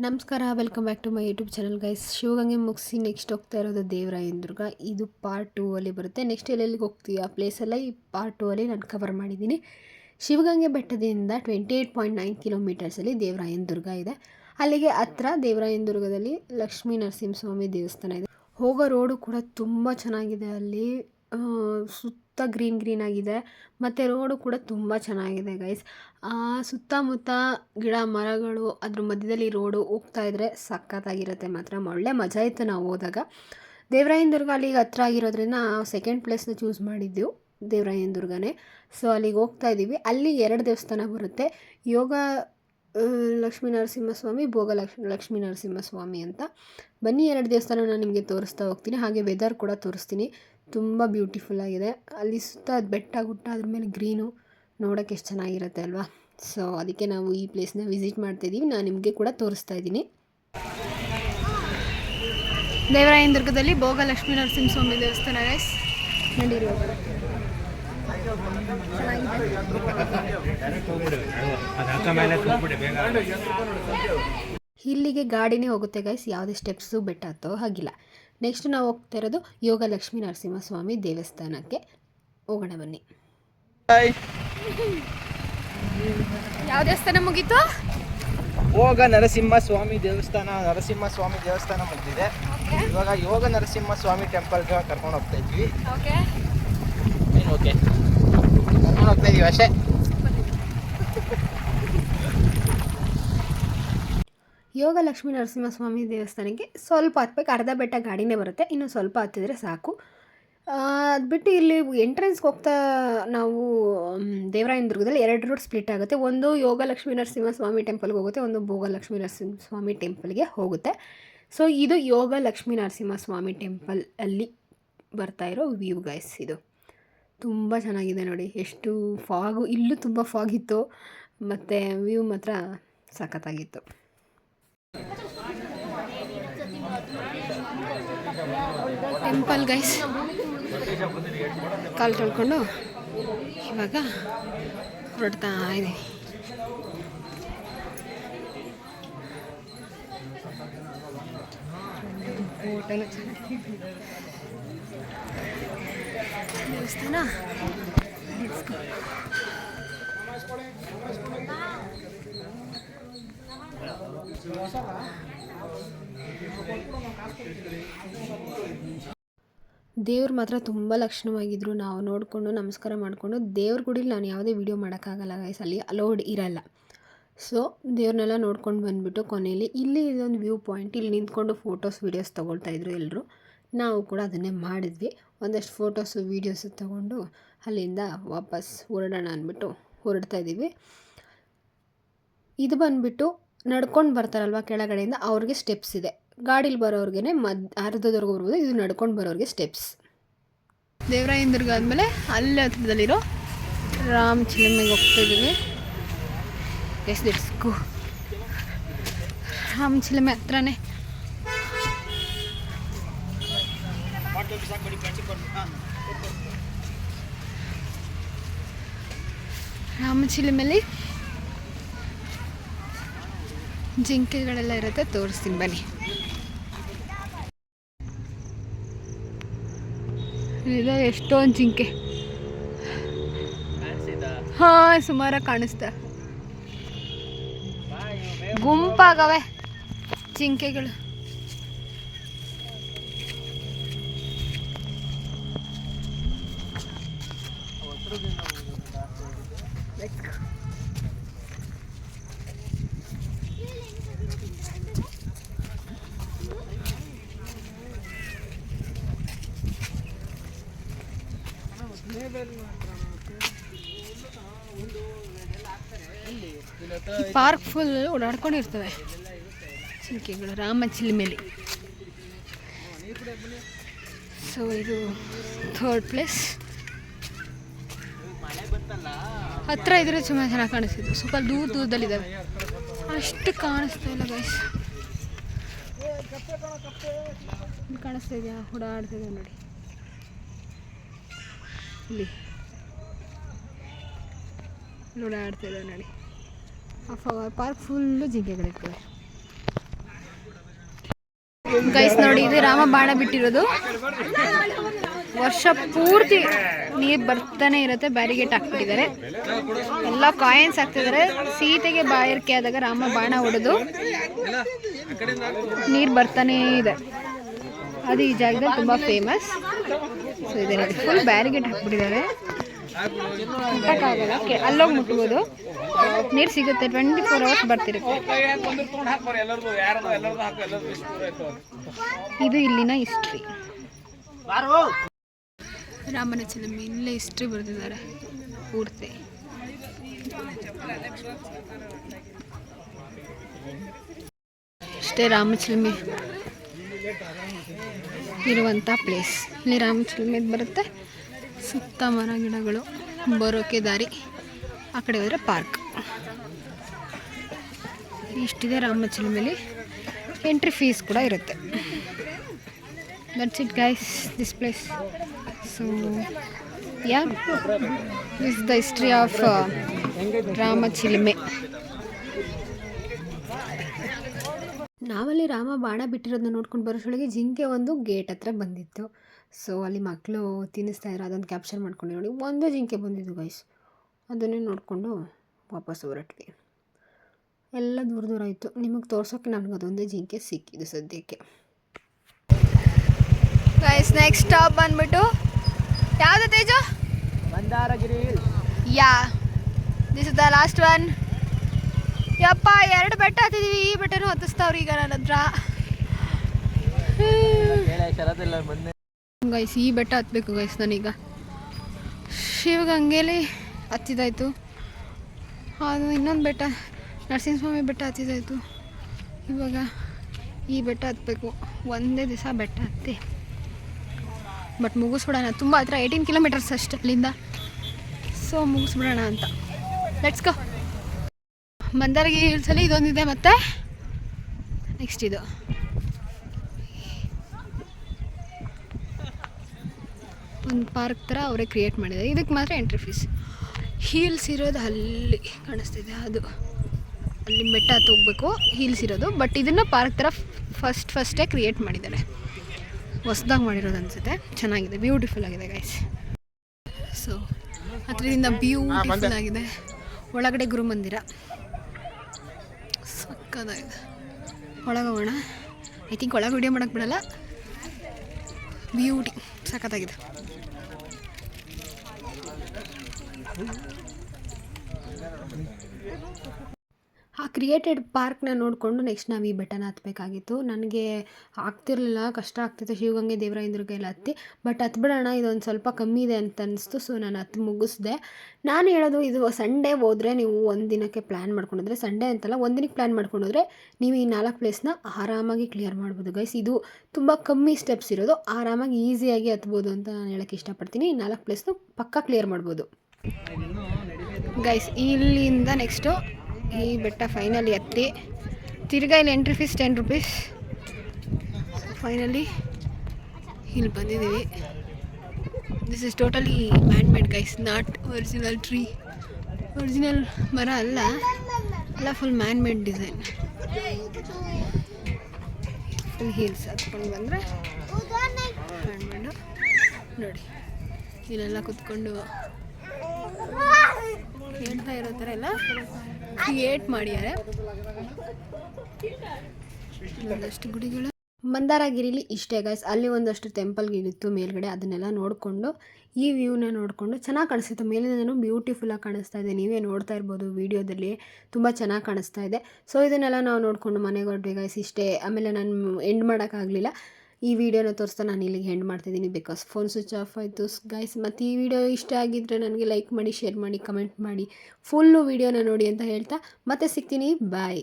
ನಮಸ್ಕಾರ welcome back to my YouTube channel guys Shivaganga ಮುಗಿಸಿ next ಹೋಗ್ತಾ ಇರೋದು ದೇವರಾಯನದುರ್ಗ. ಇದು ಪಾರ್ಟ್ ಟೂ ಅಲ್ಲಿ ಬರುತ್ತೆ. ನೆಕ್ಸ್ಟ್ ಎಲ್ಲೆಲ್ಲಿಗೆ ಹೋಗ್ತೀವಿ ಆ ಪ್ಲೇಸೆಲ್ಲ ಈ ಪಾರ್ಟ್ ಟೂ ಅಲ್ಲಿ ನಾನು ಕವರ್ ಮಾಡಿದ್ದೀನಿ. ಶಿವಗಂಗೆ ಬೆಟ್ಟದಿಂದ ಟ್ವೆಂಟಿ ಏಯ್ಟ್ ಪಾಯಿಂಟ್ ನೈನ್ ಕಿಲೋಮೀಟರ್ಸಲ್ಲಿ ದೇವರಾಯನದುರ್ಗ ಇದೆ. ಅಲ್ಲಿಗೆ ಹತ್ರ ದೇವರಾಯನದುರ್ಗದಲ್ಲಿ ಲಕ್ಷ್ಮೀ ನರಸಿಂಹಸ್ವಾಮಿ ದೇವಸ್ಥಾನ ಇದೆ. ಹೋಗೋ ರೋಡು ಕೂಡ ತುಂಬ ಚೆನ್ನಾಗಿದೆ ಅಲ್ಲಿ. ಆ, ಸುತ್ತ ಗ್ರೀನ್ ಗ್ರೀನ್ ಆಗಿದೆ. ಮತ್ತು ರೋಡು ಕೂಡ ತುಂಬ ಚೆನ್ನಾಗಿದೆ ಗೈಸ್. ಸುತ್ತಮುತ್ತ ಗಿಡ, ಮರಗಳು, ಅದ್ರ ಮಧ್ಯದಲ್ಲಿ ರೋಡು ಹೋಗ್ತಾ ಇದ್ರೆ ಸಖತ್ತಾಗಿರುತ್ತೆ ಮಾತ್ರ. ಒಳ್ಳೆ ಮಜಾ ಇತ್ತು ನಾವು ಹೋದಾಗ. ದೇವರಾಯನ ದುರ್ಗ ಅಲ್ಲಿಗೆ ಹತ್ರ ಆಗಿರೋದ್ರಿಂದ ಸೆಕೆಂಡ್ ಪ್ಲೇಸ್ನ ಚೂಸ್ ಮಾಡಿದ್ದೆವು ದೇವರಾಯನ ದುರ್ಗನೇ. ಸೊ ಅಲ್ಲಿಗೆ ಹೋಗ್ತಾ ಇದ್ದೀವಿ. ಅಲ್ಲಿ ಎರಡು ದೇವಸ್ಥಾನ ಬರುತ್ತೆ. ಯೋಗ ಲಕ್ಷ್ಮೀ ನರಸಿಂಹಸ್ವಾಮಿ, ಭೋಗ ಲಕ್ಷ್ಮಿ ಲಕ್ಷ್ಮೀ ನರಸಿಂಹಸ್ವಾಮಿ ಅಂತ. ಬನ್ನಿ ಎರಡು ದೇವಸ್ಥಾನ ನಾನು ನಿಮಗೆ ತೋರಿಸ್ತಾ ಹೋಗ್ತೀನಿ. ಹಾಗೆ ವೆದರ್ ಕೂಡ ತೋರಿಸ್ತೀನಿ. ತುಂಬ ಬ್ಯೂಟಿಫುಲ್ ಆಗಿದೆ. ಅಲ್ಲಿ ಸುತ್ತ ಅದು ಬೆಟ್ಟ ಗುಟ್ಟ ಅದ್ರ ಮೇಲೆ ಗ್ರೀನು ನೋಡೋಕ್ಕೆ ಎಷ್ಟು ಚೆನ್ನಾಗಿರುತ್ತೆ ಅಲ್ವಾ? ಸೊ ಅದಕ್ಕೆ ನಾವು ಈ ಪ್ಲೇಸ್ನ ವಿಸಿಟ್ ಮಾಡ್ತಾಯಿದ್ದೀವಿ ನಾನು ನಿಮಗೆ ಕೂಡ ತೋರಿಸ್ತಾ ಇದ್ದೀನಿ ದೇವರಾಯನದುರ್ಗದಲ್ಲಿ ಭೋಗ ಲಕ್ಷ್ಮೀ ನರಸಿಂಹಸ್ವಾಮಿ ದೇವಸ್ಥಾನ ಗೈಸ್ ನಡೀರಿ. ಇಲ್ಲಿಗೆ ಗಾಡಿನೇ ಹೋಗುತ್ತೆ ಗೈಸ್ ಯಾವುದೇ ಸ್ಟೆಪ್ಸು ಬೆಟ್ಟ ಹತ್ತೋ ಹಾಗಿಲ್ಲ. ನೆಕ್ಸ್ಟ್ ನಾವು ಹೋಗ್ತಾ ಇರೋದು ಯೋಗ ಲಕ್ಷ್ಮೀ ನರಸಿಂಹಸ್ವಾಮಿ ದೇವಸ್ಥಾನಕ್ಕೆ. ಹೋಗೋಣ ಬನ್ನಿ. ಯಾವ ದೇವಸ್ಥಾನ ಮುಗೀತು? ಯೋಗ ನರಸಿಂಹ ಸ್ವಾಮಿ ದೇವಸ್ಥಾನ ನರಸಿಂಹ ಸ್ವಾಮಿ ದೇವಸ್ಥಾನ ಮುಗಿದಿದೆ. ಇವಾಗ ಯೋಗ ನರಸಿಂಹ ಸ್ವಾಮಿ ಟೆಂಪಲ್ಗೆ ಕರ್ಕೊಂಡು ಹೋಗ್ತಾ ಇದ್ವಿ. ಓಕೆ ಏನು ಓಕೆ ಕರ್ಕೊಂಡು ಹೋಗ್ತಾ ಇದೀವಿ ಅಷ್ಟೇ. ಯೋಗ ಲಕ್ಷ್ಮೀ ನರಸಿಂಹಸ್ವಾಮಿ ದೇವಸ್ಥಾನಕ್ಕೆ ಸ್ವಲ್ಪ ಹತ್ಬೇಕು, ಅರ್ಧ ಬೆಟ್ಟ ಗಾಡಿನೇ ಬರುತ್ತೆ, ಇನ್ನು ಸ್ವಲ್ಪ ಹತ್ತಿದ್ರೆ ಸಾಕು. ಅದು ಬಿಟ್ಟು ಇಲ್ಲಿ ಎಂಟ್ರೆನ್ಸ್ಗೆ ಹೋಗ್ತಾ ನಾವು ದೇವರಾಯನ ದುರ್ಗದಲ್ಲಿ ಎರಡು ರೂಟ್ ಸ್ಪ್ಲಿಟ್ ಆಗುತ್ತೆ. ಒಂದು ಯೋಗ ಲಕ್ಷ್ಮೀ ನರಸಿಂಹಸ್ವಾಮಿ ಟೆಂಪಲ್ಗೆ ಹೋಗುತ್ತೆ, ಒಂದು ಭೋಗ ಲಕ್ಷ್ಮೀ ನರಸಿಂಹಸ್ವಾಮಿ ಟೆಂಪಲ್ಗೆ ಹೋಗುತ್ತೆ. ಸೊ ಇದು ಯೋಗ ಲಕ್ಷ್ಮೀ ನರಸಿಂಹಸ್ವಾಮಿ ಟೆಂಪಲ್ ಅಲ್ಲಿ ಬರ್ತಾ ಇರೋ ವ್ಯೂ ಗೈಸ್ ಇದು. ತುಂಬ ಚೆನ್ನಾಗಿದೆ ನೋಡಿ. ಎಷ್ಟು ಫಾಗು ಇಲ್ಲೂ ತುಂಬ ಫಾಗ್ ಇತ್ತು. ಮತ್ತು ವ್ಯೂ ಮಾತ್ರ ಸಖತ್ತಾಗಿತ್ತು. ಟೆಂಪಲ್ ಗೈಸ್ ಕಾಲು ತೊಳ್ಕೊಂಡು ಇವಾಗ ಹೊರಡ್ತಾ ಇದ್ದೀವಿ ಫೋಟೋನು ಚೆನ್ನಾಗಿದೆ. ದೇವಸ್ಥಾನ ದೇವ್ರು ಮಾತ್ರ ತುಂಬ ಲಕ್ಷಣವಾಗಿದ್ದರು ನಾವು ನೋಡಿಕೊಂಡು ನಮಸ್ಕಾರ ಮಾಡಿಕೊಂಡು ದೇವ್ರ ಗುಡಿಲಿ ನಾನು ಯಾವುದೇ ವೀಡಿಯೋ ಮಾಡೋಕ್ಕಾಗಲ್ಲ ಗೈಸ್ ಅಲ್ಲಿ ಅಲೌಡ್ ಇರಲ್ಲ. ಸೊ ದೇವ್ರನ್ನೆಲ್ಲ ನೋಡ್ಕೊಂಡು ಬಂದುಬಿಟ್ಟು ಕೊನೆಯಲ್ಲಿ ಇಲ್ಲಿ ಇದೊಂದು ವ್ಯೂ ಪಾಯಿಂಟ್ ಇಲ್ಲಿ ನಿಂತ್ಕೊಂಡು ಫೋಟೋಸ್ ವೀಡಿಯೋಸ್ ತೊಗೊಳ್ತಾ ಇದ್ರು ಎಲ್ಲರೂ ನಾವು ಕೂಡ ಅದನ್ನೇ ಮಾಡಿದ್ವಿ. ಒಂದಷ್ಟು ಫೋಟೋಸು ವೀಡಿಯೋಸು ತೊಗೊಂಡು ಅಲ್ಲಿಂದ ವಾಪಸ್ ಹೊರಡೋಣ ಅಂದ್ಬಿಟ್ಟು ಹೊರಡ್ತಾ ಇದ್ದೀವಿ. ಇದು ಬಂದುಬಿಟ್ಟು ನಡ್ಕೊಂಡು ಬರ್ತಾರಲ್ವ ಕೆಳಗಡೆಯಿಂದ, ಅವ್ರಿಗೆ ಸ್ಟೆಪ್ಸ್ ಇದೆ. ಗಾಡೀಲಿ ಬರೋರ್ಗೆ ಮದ್, ಅರ್ಧದವರೆಗೂ ಬರ್ಬೋದು, ಇದು ನಡ್ಕೊಂಡು ಬರೋರಿಗೆ ಸ್ಟೆಪ್ಸ್ ದೇವರಾಯನದುರ್ಗ ಆದಮೇಲೆ ಅಲ್ಲೇ ಹತ್ರದಲ್ಲಿರೋ ರಾಮ್ ಚಿಲಮ್ಮೆಗೆ ಹೋಗ್ತಾ ಇದ್ದೀವಿ. ಎಸ್ ದಿಟ್ಸ್ಕು ರಾಮ್ ಚಿಲಮೆ ಹತ್ರನೇ. ರಾಮ ಚಿಲಮೆಲಿ ಜಿಂಕೆಗಳೆಲ್ಲ ಇರುತ್ತೆ ತೋರಿಸ್ತೀನಿ ಬನ್ನಿ. ಇದು ಎಷ್ಟೊಂದು ಜಿಂಕೆ. ಹಾಂ ಸುಮಾರಾಗಿ ಕಾಣಿಸ್ತ. ಗುಂಪಾಗವೆ ಜಿಂಕೆಗಳು. ಪಾರ್ಕ್ ಫುಲ್ ಓಡಾಡ್ಕೊಂಡಿರ್ತವೆ ಚಿಲ್ಕೆಗಳು, ರಾಮ ಚಿಲ್ಮೆಲಿ ಸೊ ಇದು ಥರ್ಡ್ ಪ್ಲೇಸ್ ಹತ್ರ ಇದ್ರೆ ತುಂಬ ಚೆನ್ನಾಗಿ ಕಾಣಿಸ್ತಿತ್ತು. ಸ್ವಲ್ಪ ದೂರ ದೂರದಲ್ಲಿದ್ದಾವೆ. ಅಷ್ಟು ಕಾಣಿಸ್ತಾ ಇಲ್ಲ ಗೈಸ್ ಕಾಣಿಸ್ತಾ ಇದೆಯಾ? ಓಡಾಡ್ತಿದೆ ನೋಡಿ. ಇಲ್ಲಿ. ಇಲ್ಲಿ ಓಡಾಡ್ತಿದೆ ನೋಡಿ. Park full ಜಿಂಕೆಗಳಿರ್ತವೆ. ಗೈಸ್ ನೋಡಿ, ಇದು ರಾಮ ಬಾಣ ಬಿಟ್ಟಿರೋದು. ವರ್ಷ ಪೂರ್ತಿ ನೀರು ಬರ್ತಾನೆ ಇರುತ್ತೆ ಬ್ಯಾರಿಗೇಟ್ ಹಾಕ್ಬಿಟ್ಟಿದ್ದಾರೆ ಎಲ್ಲ ಕಾಯಿನ್ಸ್ ಹಾಕ್ತಿದ್ದಾರೆ. ಸೀತೆಗೆ ಬಾಯರ್ಕೆ ಆದಾಗ ರಾಮ ಬಾಣ ಹೊಡೆದು ನೀರು ಬರ್ತಾನೆ ಇದೆ. ಅದು ಈ ಜಾಗದಲ್ಲಿ ತುಂಬ ಫೇಮಸ್ ಸೊ ಇದೆ ಫುಲ್ ಬ್ಯಾರಿಗೇಟ್ ಹಾಕ್ಬಿಟ್ಟಿದ್ದಾರೆ ಮುಟ್ಟಕ್ಕಾಗಲ್ಲ ಕೆ- ಅಲ್ಲೋಗಿ ಮುಟ್ಬೋದು. ನೀರು ಸಿಗುತ್ತೆ ಟ್ವೆಂಟಿ ಫೋರ್ ಅವರ್ಸ್ ಬರ್ತಿರುತ್ತೆ. ಇದು ಇಲ್ಲಿನ ಹಿಸ್ಟ್ರಿ ರಾಮನ ಇಲ್ಲೇ ಹಿಸ್ಟ್ರಿ ಬರ್ತಿದ್ದಾರೆ ಪೂರ್ತಿ. ಅಷ್ಟೇ ರಾಮಚಿಲ್ಮಿ ಇರುವಂಥ ಪ್ಲೇಸ್ ಇಲ್ಲಿ ರಾಮಚಿಲುಮೆ ಬರುತ್ತೆ. ಸುತ್ತ ಮರ ಗಿಡಗಳು ಬರೋಕೆ ದಾರಿ ಆ ಕಡೆ ಹೋದರೆ ಪಾರ್ಕ್. ಇಷ್ಟಿದೆ ರಾಮಚಿಲುಮೆಲಿ ಎಂಟ್ರಿ ಫೀಸ್ ಕೂಡ ಇರುತ್ತೆ. That's it guys this place so yeah this the history of Ramachilume ನಾವಲ್ಲಿ ರಾಮ ಬಾಣ ಬಿಟ್ಟಿರೋದನ್ನ ನೋಡ್ಕೊಂಡು ಬರೋಷ್ಟೊಳಗೆ ಜಿಂಕೆ ಒಂದು ಗೇಟ್ ಹತ್ರ ಬಂದಿತ್ತು. ಸೊ ಅಲ್ಲಿ ಮಕ್ಕಳು ತಿನ್ನಿಸ್ತಾ ಇದ್ರು ಅದನ್ನು ಕ್ಯಾಪ್ಚರ್ ಮಾಡ್ಕೊಂಡು ನೋಡಿ. ಒಂದೇ ಜಿಂಕೆ ಬಂದಿದ್ದು ಗೈಸ್ ಅದನ್ನೇ ನೋಡಿಕೊಂಡು ವಾಪಸ್ ಹೊರಟ್ವಿ. ಎಲ್ಲ ದೂರ ದೂರ ಇತ್ತು ನಿಮಗೆ ತೋರ್ಸೋಕ್ಕೆ ನನಗೆ ಅದೊಂದೇ ಜಿಂಕೆ ಸಿಕ್ಕಿದ್ದು ಸದ್ಯಕ್ಕೆ. ಗೈಸ್ ನೆಕ್ಸ್ಟ್ ಸ್ಟಾಪ್ ಬಂದ್ಬಿಟ್ಟು ಯಾವುದು Teju? Mandaragiri yeah. This is the last one ಯಪ್ಪ ಎರಡು ಬೆಟ್ಟ ಹತ್ತಿದೀವಿ. ಈ ಬೆಟ್ಟನೂ ಹತ್ತಿಸ್ತಾವ್ರಿ ಈಗ ನನ್ನ ಹತ್ರ. ಗೈಸ್ ಈ ಬೆಟ್ಟ ಹತ್ಬೇಕು ಗೈಸ್ ನಾನೀಗ. ಶಿವಗಂಗೆಲಿ ಹತ್ತಿದಾಯ್ತು. ಅದು ಇನ್ನೊಂದು ಬೆಟ್ಟ, ನರಸಿಂಹಸ್ವಾಮಿ ಬೆಟ್ಟ ಹತ್ತಿದಾಯ್ತು. ಇವಾಗ ಈ ಬೆಟ್ಟ ಹತ್ತಬೇಕು ಒಂದೇ ದಿವಸ ಬೆಟ್ಟ ಹತ್ತಿ. ಬಟ್ ಮುಗಿಸ್ಬಿಡೋಣ. ತುಂಬ ಹತ್ರ ಏಯ್ಟೀನ್ ಕಿಲೋಮೀಟರ್ಸ್ ಅಷ್ಟು ಅಲ್ಲಿಂದ. ಸೊ ಮುಗಿಸ್ಬಿಡೋಣ ಅಂತ. ಲೆಟ್ಸ್ ಗೋ ಮಂದಾರಗಿರಿ ಹಿಲ್ಸಲ್ಲಿ ಇದೊಂದಿದೆ ಮತ್ತೆ ನೆಕ್ಸ್ಟ್ ಇದು. ಒಂದು ಪಾರ್ಕ್ ಥರ ಅವರೇ ಕ್ರಿಯೇಟ್ ಮಾಡಿದ್ದಾರೆ. ಇದಕ್ಕೆ ಮಾತ್ರ ಎಂಟ್ರಿ ಫೀಸ್ ಹೀಲ್ಸ್ ಇರೋದು ಅಲ್ಲಿ ಕಾಣಿಸ್ತಿದೆ. ಅದು ಅಲ್ಲಿ ಬೆಟ್ಟ ಹೋಗಬೇಕು ಹೀಲ್ಸ್ ಇರೋದು. ಬಟ್ ಇದನ್ನು ಪಾರ್ಕ್ ಥರ ಫಸ್ಟ್ ಫಸ್ಟೇ ಕ್ರಿಯೇಟ್ ಮಾಡಿದ್ದಾರೆ. ಹೊಸ್ದಾಗಿ ಮಾಡಿರೋದು ಅನಿಸುತ್ತೆ. ಚೆನ್ನಾಗಿದೆ. ಬ್ಯೂಟಿಫುಲ್ ಆಗಿದೆ ಗೈಸ್ ಸೊ ಅದರಿಂದ ಬ್ಯೂಟಿಫುಲ್ ಆಗಿದೆ. ಒಳಗಡೆ ಗುರುಮಂದಿರ. ಸಕ್ಕದಾಗಿದೆ. ಒಳಗೆ ಹೋಗೋಣ. ಐ ಥಿಂಕ್ ಒಳಗೆ ವಿಡಿಯೋ ಮಾಡೋಕ್ಕೆ ಬಿಡಲ್ಲ. ಬ್ಯೂಟಿ ಸಖತ್ತಾಗಿದೆ ಆ ಕ್ರಿಯೇಟೆಡ್ ಪಾರ್ಕ್ನ ನೋಡಿಕೊಂಡು ನೆಕ್ಸ್ಟ್ ನಾವು ಈ ಬೆಟ್ಟನ ಹತ್ತಬೇಕಾಗಿತ್ತು ನನಗೆ ಆಗ್ತಿರ್ಲಿಲ್ಲ, ಕಷ್ಟ ಆಗ್ತಿತ್ತು. ಶಿವಗಂಗೆ, ದೇವರಾಯಂದ್ರ ಎಲ್ಲ ಹತ್ತಿ ಬಟ್ ಹತ್ಬಿಡೋಣ, ಇದೊಂದು ಸ್ವಲ್ಪ ಕಮ್ಮಿ ಇದೆ ಅಂತ ಅನಿಸ್ತು ಸೊ ನಾನು ಹತ್ತು ಮುಗಿಸ್ದೆ. ನಾನು ಹೇಳೋದು, ಇದು ಸಂಡೇ ಹೋದರೆ ನೀವು ಒಂದು ದಿನಕ್ಕೆ ಪ್ಲ್ಯಾನ್ ಮಾಡ್ಕೊಂಡೋದ್ರೆ ಸಂಡೇ ಅಂತಲ್ಲ ಒಂದು ದಿನಕ್ಕೆ ಪ್ಲ್ಯಾನ್ ಮಾಡ್ಕೊಂಡೋದ್ರೆ ನೀವು ಈ ನಾಲ್ಕು ಪ್ಲೇಸ್ನ ಆರಾಮಾಗಿ ಕ್ಲಿಯರ್ ಮಾಡ್ಬೋದು. ಗೈಸ್ ಇದು ತುಂಬ ಕಮ್ಮಿ ಸ್ಟೆಪ್ಸ್ ಇರೋದು, ಆರಾಮಾಗಿ ಈಸಿಯಾಗಿ ಹತ್ಬೋದು ಅಂತ ನಾನು ಹೇಳೋಕ್ಕೆ ಇಷ್ಟಪಡ್ತೀನಿ. ಈ ನಾಲ್ಕು ಪ್ಲೇಸ್ನು ಪಕ್ಕಾ ಕ್ಲಿಯರ್ ಮಾಡ್ಬೋದು. ಗೈಸ್ ಇಲ್ಲಿಂದ ನೆಕ್ಸ್ಟು ಈ ಬೆಟ್ಟ ಫೈನಲಿ ಹತ್ತಿ ತಿರ್ಗಾ ಇಲ್ಲಿ entry fees ten rupees finally ಇಲ್ಲಿ ಬಂದಿದ್ದೀವಿ. This is totally man made guys not original tree original ಮರ ಅಲ್ಲ, ಎಲ್ಲ full man made design full heels ಹತ್ಕೊಂಡು ಬಂದರೆ ಮ್ಯಾನ್ ಮೇಡು. ನೋಡಿ, ಇಲ್ಲೆಲ್ಲ ಕುತ್ಕೊಂಡು ಎಲ್ಲ ಕ್ರಿಯೇಟ್ ಮಾಡ್ಯಾರೆ ಒಂದಷ್ಟು ಗುಡಿಗಳು. ಮಂದಾರಗಿರಿಲಿ ಇಷ್ಟೇ ಗೈಸ್ ಅಲ್ಲಿ ಒಂದಷ್ಟು ಟೆಂಪಲ್ಗಳಿತ್ತು ಮೇಲ್ಗಡೆ. ಅದನ್ನೆಲ್ಲ ನೋಡಿಕೊಂಡು ಈ ವ್ಯೂನ ನೋಡಿಕೊಂಡು ಚೆನ್ನಾಗಿ ಕಾಣಿಸ್ತಿತ್ತು. ಮೇಲಿಂದನೂ ಬ್ಯೂಟಿಫುಲ್ಲಾಗಿ ಕಾಣಿಸ್ತಾ ಇದೆ. ನೀವೇ ನೋಡ್ತಾ ಇರ್ಬೋದು ವೀಡಿಯೋದಲ್ಲಿ ತುಂಬ ಚೆನ್ನಾಗಿ ಕಾಣಿಸ್ತಾ ಇದೆ. ಸೊ ಇದನ್ನೆಲ್ಲ ನಾವು ನೋಡಿಕೊಂಡು ಮನೆಗೆ ಹೊರಟ್ವಿ ಗೈಸ್ ಇಷ್ಟೇ. ಆಮೇಲೆ ನಾನು ಎಂಡ್ ಮಾಡೋಕ್ಕಾಗಲಿಲ್ಲ ಈ ವಿಡಿಯೋನ ತೋರಿಸ್ತಾ ನಾನು ಇಲ್ಲಿಗೆ ಹೆಂಡ್ ಮಾಡ್ತಿದ್ದೀನಿ ಬಿಕಾಸ್ ಫೋನ್ ಸ್ವಿಚ್ ಆಫ್ ಆಯಿತು. ಗೈಸ್ ಮತ್ತು ಈ ವಿಡಿಯೋ ಇಷ್ಟ ಆಗಿದ್ದರೆ ನನಗೆ ಲೈಕ್ ಮಾಡಿ ಶೇರ್ ಮಾಡಿ ಕಮೆಂಟ್ ಮಾಡಿ. ಫುಲ್ಲು ವಿಡಿಯೋನ ನೋಡಿ ಅಂತ ಹೇಳ್ತಾ ಮತ್ತೆ ಸಿಗ್ತೀನಿ. ಬಾಯ್